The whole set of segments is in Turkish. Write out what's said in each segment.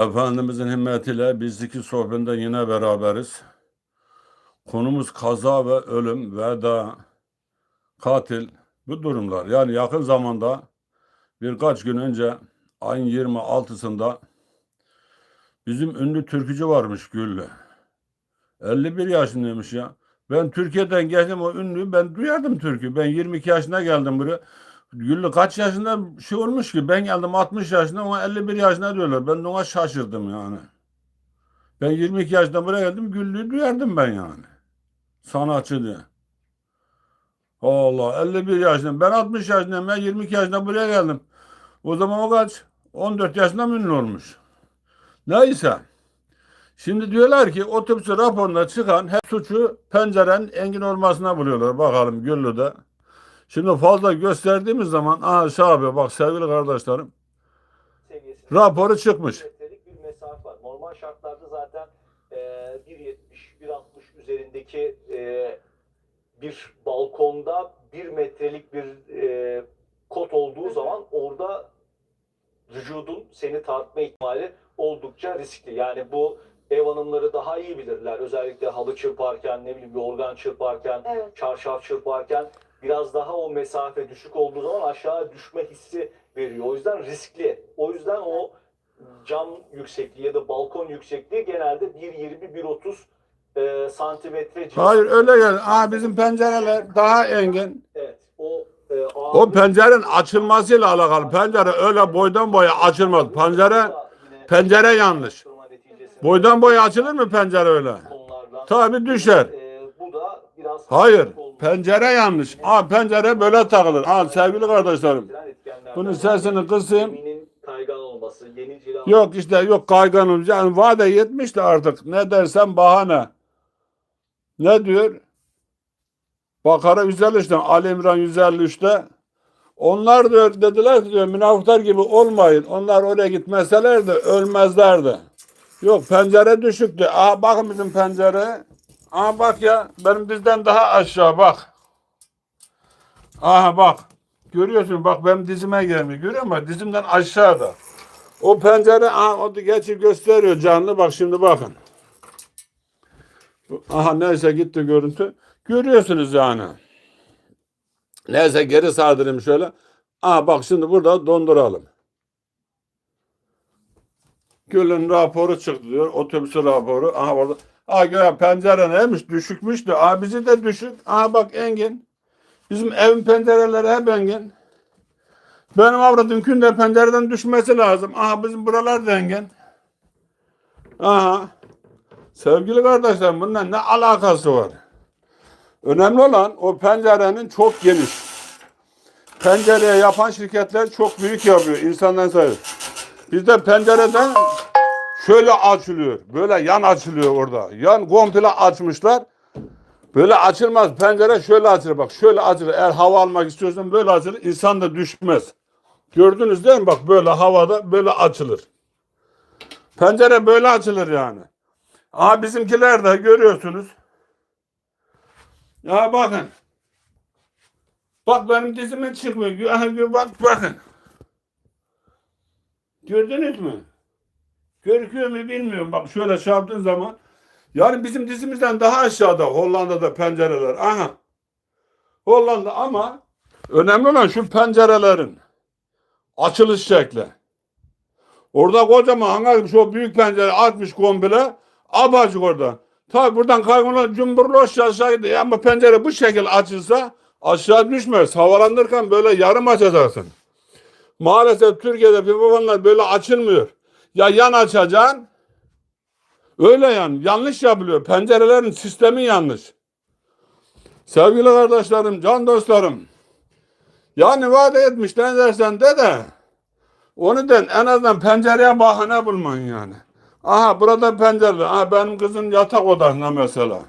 Efendimizin himmetiyle biz iki sohbinde yine beraberiz. Konumuz kaza ve ölüm, veda, katil bu durumlar. Yani yakın zamanda birkaç gün önce ayın 26'sında bizim ünlü türkücü varmış Güllü. 51 yaşındaymış ya. Ben Türkiye'den geldim o ünlü ben duyardım türkü. Ben 22 yaşına geldim buraya. Güllü kaç yaşında şey olmuş ki ben geldim 60 yaşında ona 51 yaşında diyorlar. Ben ona şaşırdım yani. Ben 22 yaşında buraya geldim Güllü'yü duyardım ben yani. Sanatçı diye. Allah 51 yaşındayım. Ben 60 yaşındayım. Ben 22 yaşında buraya geldim. O zaman o kaç? 14 yaşında ünlü olmuş? Neyse. Şimdi diyorlar ki otobüsü raporunda çıkan hep suçu pencerenin engin olmasına buluyorlar. Bakalım Güllü'de. Şimdi fazla gösterdiğimiz zaman aha Şah abi bak sevgili kardeşlerim seviyesinde raporu çıkmış. bir mesafe var. Normal şartlarda zaten e, 1.70, 1.60 üzerindeki e, bir balkonda 1 metrelik bir e, kot olduğu zaman orada vücudun seni tartma ihtimali oldukça riskli. Yani bu ev hanımları daha iyi bilirler. Özellikle halı çırparken, ne bileyim bir organ çırparken, Evet. çarşaf çırparken biraz daha o mesafe düşük olduğu zaman aşağı düşme hissi veriyor. O yüzden riskli. O yüzden o cam yüksekliği ya da balkon yüksekliği genelde 1.20-1.30 e, santimetre. Hayır öyle yani. Aha bizim pencereler daha engin. Evet. O e, O pencerenin açılmasıyla alakalı. Pencere öyle boydan boya açılmaz. Pencere pencere yanlış. Boydan boya açılır mı pencere öyle? Tabii düşer. e, bu da biraz Hayır. Pencere yanlış. Aa pencere böyle takılır. Aa sevgili kardeşlerim. Bunun sesini kısayım. Kaygan Yok işte yok kayganım. Yani vade yetmiş de artık. Ne dersen bahane. Ne diyor? Bakara 153'ten Ali İmran 153'te onlar diyor dediler ki diyor münafıklar gibi olmayın. Onlar oraya gitmeselerdi ölmezlerdi. Yok pencere düşüktü. Aa bakın bizim pencere. Aa bak ya benim dizden daha aşağı bak. Aha bak. Görüyorsun bak benim dizime gelmiyor. Görüyor musun? Dizimden aşağıda. O pencere aha, o da geçi gösteriyor canlı. Bak şimdi bakın. Aha neyse gitti görüntü. Görüyorsunuz yani. Neyse geri sardırayım şöyle. Aha bak şimdi burada donduralım. Gül'ün raporu çıktı diyor. Otobüsü raporu. Aha orada. Aha göğe pencere neymiş? Düşükmüştü. Aha bizi de düşük. Aha bak engin. Bizim evin pencereleri hep engin. Benim avradım günde pencereden düşmesi lazım. Aha bizim buralar da engin. Aha. Sevgili kardeşlerim bundan ne alakası var? Önemli olan o pencerenin çok geniş. Pencereye yapan şirketler çok büyük yapıyor. İnsandan sayıyor. Bizde pencereden şöyle açılıyor. Böyle yan açılıyor orada. Yan komple açmışlar. Böyle açılmaz. Pencere şöyle açılır. Bak şöyle açılır. Eğer hava almak istiyorsan böyle açılır. İnsan da düşmez. Gördünüz değil mi? Bak böyle havada böyle açılır. Pencere böyle açılır yani. Aha bizimkiler de görüyorsunuz. Ya bakın. Bak benim dizime çıkmıyor. Bak bakın. Gördünüz mü? Görüküyor mu bilmiyorum. Bak şöyle şey yaptığın zaman. Yani bizim dizimizden daha aşağıda Hollanda'da pencereler. Aha. Hollanda ama önemli olan şu pencerelerin açılış şekli. Orada kocaman hangar şu büyük pencere açmış komple. Abacık orada. Tabi buradan kaybolan cumburloş aşağı gidiyor. Ama pencere bu şekil açılsa aşağı düşmez. Havalandırırken böyle yarım açacaksın. Maalesef Türkiye'de pipofanlar böyle açılmıyor. Ya yan açacaksın. Öyle yani. Yanlış yapılıyor. Pencerelerin sistemi yanlış. Sevgili kardeşlerim, can dostlarım. Yani vaat etmiş ne dersen de de. Onu den en azından pencereye bahane bulmayın yani. Aha burada pencere. Aha benim kızın yatak odasında mesela.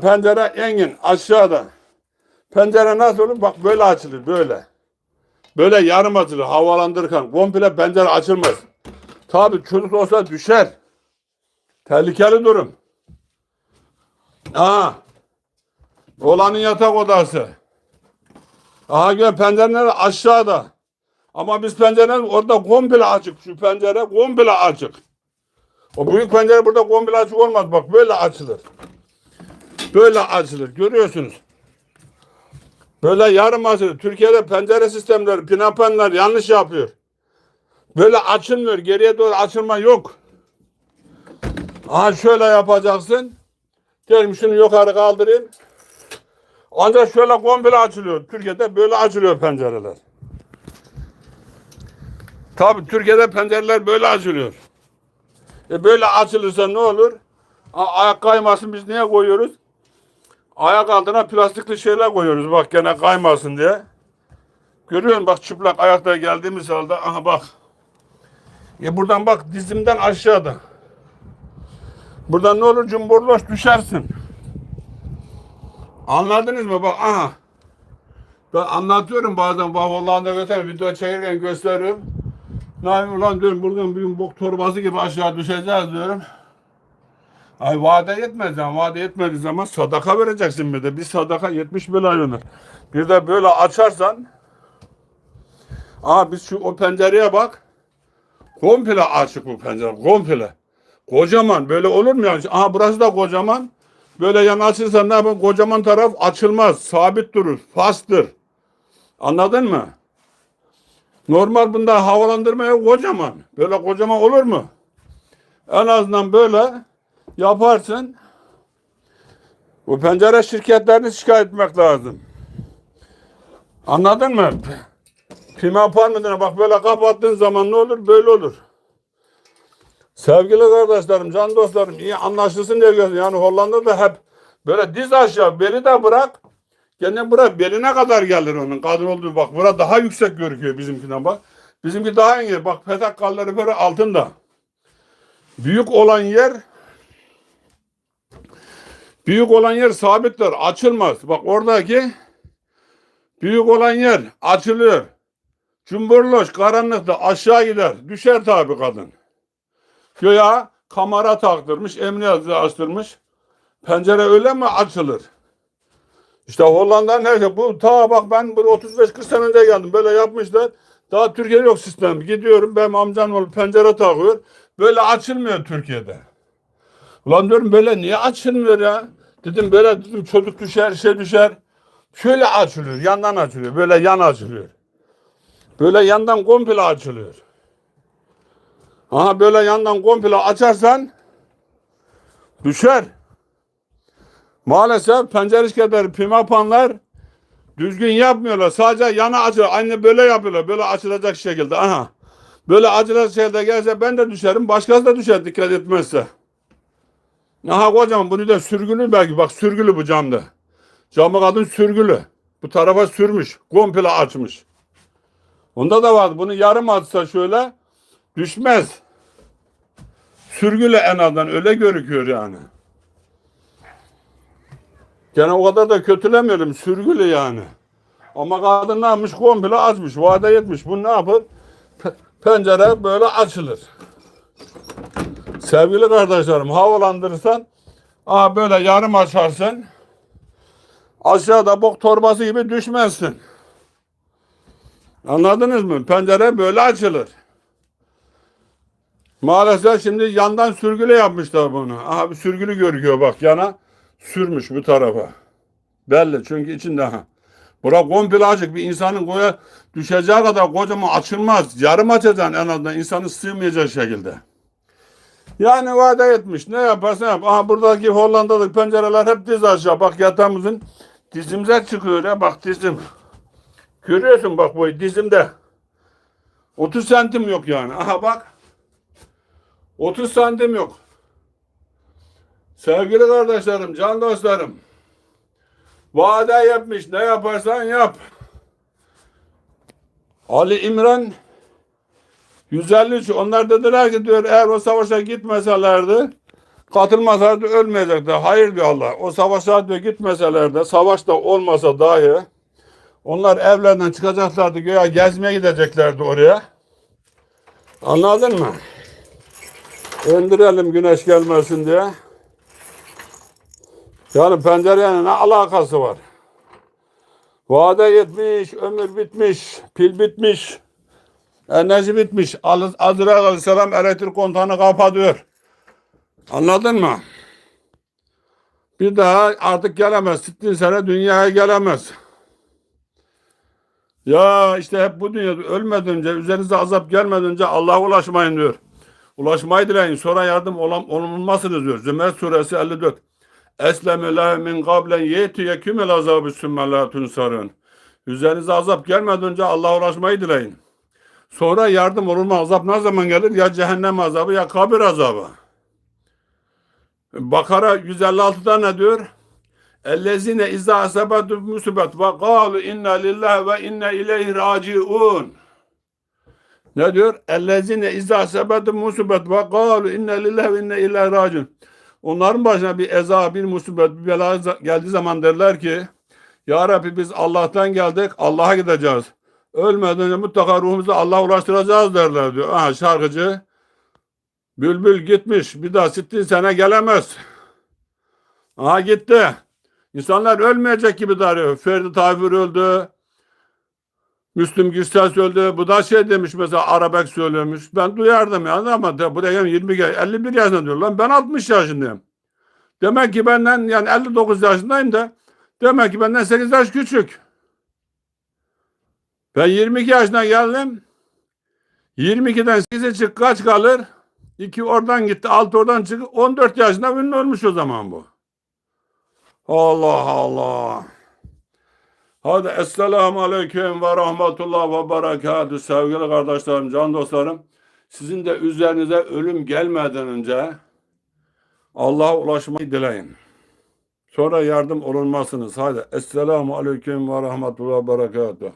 Pencere engin aşağıda. Pencere nasıl olur? Bak böyle açılır böyle. Böyle yarım açılır havalandırırken. Komple pencere açılmaz. Tabi çocuk olsa düşer. Tehlikeli durum. Aha. Olanın yatak odası. Aha gör pencereler aşağıda. Ama biz pencerenin orada komple açık. Şu pencere komple açık. O büyük pencere burada komple açık olmaz. Bak böyle açılır. Böyle açılır. Görüyorsunuz. Böyle yarım açılır. Türkiye'de pencere sistemleri, pinapenler yanlış yapıyor. Böyle açılmıyor. Geriye doğru açılma yok. Aha şöyle yapacaksın. Diyelim şunu yukarı kaldırayım. Ancak şöyle komple açılıyor. Türkiye'de böyle açılıyor pencereler. Tabi Türkiye'de pencereler böyle açılıyor. E böyle açılırsa ne olur? A- ayak kaymasın biz niye koyuyoruz? Ayak altına plastikli şeyler koyuyoruz bak gene kaymasın diye. Görüyor musun bak çıplak ayakta geldiğimiz halde aha bak. E buradan bak dizimden aşağıda. Buradan ne olur cumburloş düşersin. Anladınız mı? Bak aha. Ben anlatıyorum bazen bak Hollanda götür video çekirken gösteriyorum. Yapayım ulan diyorum buradan bir bok torbası gibi aşağı düşeceğiz diyorum. Ay vade yetmez yani vade yetmediği zaman sadaka vereceksin bir de. Bir sadaka 70 milyon. Bir de böyle açarsan Aa biz şu o pencereye bak. Komple açık bu pencere. Komple. Kocaman böyle olur mu yani? Aha burası da kocaman. Böyle yan açırsan ne yapın? Kocaman taraf açılmaz. Sabit durur. Fastır. Anladın mı? Normal bunda havalandırma yok kocaman. Böyle kocaman olur mu? En azından böyle yaparsın. Bu pencere şirketlerini şikayet etmek lazım. Anladın mı? Pimapan mıdır? Bak böyle kapattığın zaman ne olur? Böyle olur. Sevgili kardeşlerim, can dostlarım iyi anlaşılsın diye gördüm. Yani Hollanda'da hep böyle diz aşağı beli de bırak. Gene bırak beline kadar gelir onun kadın olduğu bak. Bura daha yüksek görünüyor bizimkinden bak. Bizimki daha iyi. Bak petek kalları böyle altında. Büyük olan yer büyük olan yer sabittir. Açılmaz. Bak oradaki büyük olan yer açılıyor. Cumburloş karanlıkta aşağı gider. Düşer tabi kadın. Göya kamera taktırmış, emniyet açtırmış. Pencere öyle mi açılır? İşte Hollanda'nın her bu ta bak ben bu 35-40 sene önce geldim. Böyle yapmışlar. Daha Türkiye'de yok sistem. Gidiyorum benim amcam oğlu pencere takıyor. Böyle açılmıyor Türkiye'de. Ulan diyorum böyle niye açılmıyor ya? Dedim böyle dedim çocuk düşer şey düşer. Şöyle açılıyor yandan açılıyor. Böyle yan açılıyor. Böyle yandan komple açılıyor. Aha böyle yandan komple açarsan düşer. Maalesef pencere şirketleri, pimapanlar düzgün yapmıyorlar. Sadece yana açıyor. Aynı böyle yapıyorlar. Böyle açılacak şekilde. Aha. Böyle açılacak şekilde gelse ben de düşerim. Başkası da düşer dikkat etmezse. Aha kocaman bunu da sürgülü belki. Bak sürgülü bu camda. Camı kadın sürgülü. Bu tarafa sürmüş. Komple açmış. Onda da var. Bunu yarım atsa şöyle düşmez. Sürgülü en azından öyle görüküyor yani. Gene o kadar da kötülemiyorum. Sürgülü yani. Ama kadın ne yapmış? Komple açmış. Vade yetmiş. Bu ne yapar? Pe- Pencere böyle açılır. Sevgili kardeşlerim havalandırırsan aa böyle yarım açarsın. Aşağıda bok torbası gibi düşmezsin. Anladınız mı? Pencere böyle açılır. Maalesef şimdi yandan sürgülü yapmışlar bunu. Aha bir sürgülü görünüyor bak yana sürmüş bu tarafa. Belli çünkü içinde ha. Bura komple açık bir insanın koya düşeceği kadar kocaman açılmaz. Yarım açacaksın en azından insanın sığmayacak şekilde. Yani vade etmiş. Ne yaparsan yap. Aha buradaki Hollanda'daki pencereler hep diz aşağı. Bak yatağımızın dizimize çıkıyor ya. Bak dizim. Görüyorsun bak bu dizimde. 30 santim yok yani. Aha bak. 30 santim yok. Sevgili kardeşlerim, can dostlarım. Vade yapmış. Ne yaparsan yap. Ali İmran 153. Onlar dediler ki diyor eğer o savaşa gitmeselerdi katılmasalardı ölmeyecekti. Hayır diyor Allah. O savaşa diyor gitmeselerdi savaşta olmasa dahi onlar evlerinden çıkacaklardı göğe gezmeye gideceklerdi oraya. Anladın mı? Öndürelim güneş gelmesin diye. Yani pencerenin ne alakası var? Vade yetmiş, ömür bitmiş, pil bitmiş. Enerji bitmiş. Az- Azrail Aleyhisselam elektrik kontağını kapatıyor. Anladın mı? Bir daha artık gelemez. Sittin sene dünyaya gelemez. Ya işte hep bu dünyada ölmeden önce, üzerinize azap gelmeden önce Allah'a ulaşmayın diyor. Ulaşmayı dileyin. Sonra yardım olan, olunmasınız diyor. Zümer suresi 54. Eslemü lehu min qablen yetiye kümel azabı sümme la tunsarun. Üzerinize azap gelmeden önce Allah'a ulaşmayı dileyin. Sonra yardım olunma azap ne zaman gelir? Ya cehennem azabı ya kabir azabı. Bakara 156'da ne diyor? Ellezine izâ asabetu musibet ve kâlu inna lillahi ve inna ileyhi raciun. Ne diyor? Ellezine izâ asabetu musibet ve kâlu inna lillahi ve inna ileyhi raciun. Onların başına bir eza, bir musibet, bir bela geldiği zaman derler ki Ya Rabbi biz Allah'tan geldik, Allah'a gideceğiz. Ölmeden önce mutlaka ruhumuzu Allah'a ulaştıracağız derler diyor. Aha şarkıcı Bülbül gitmiş. Bir daha sittin sene gelemez. Aha gitti. İnsanlar ölmeyecek gibi darıyor. Ferdi Tayfur öldü. Müslüm Gürses öldü. Bu da şey demiş mesela Arabek söylüyormuş. Ben duyardım yani ama de buraya 20 gel- 51 yaşında diyor lan. Ben 60 yaşındayım. Demek ki benden yani 59 yaşındayım da demek ki benden 8 yaş küçük. Ben 22 yaşına geldim. 22'den 8'e çık kaç kalır? 2 oradan gitti, 6 oradan çık. 14 yaşında ünlü olmuş o zaman bu. Allah Allah. Hadi Esselamu Aleyküm ve Rahmetullah ve Berekatü sevgili kardeşlerim, can dostlarım. Sizin de üzerinize ölüm gelmeden önce Allah'a ulaşmayı dileyin. Sonra yardım olunmasınız. Hadi Esselamu Aleyküm ve Rahmetullah ve Berekatü.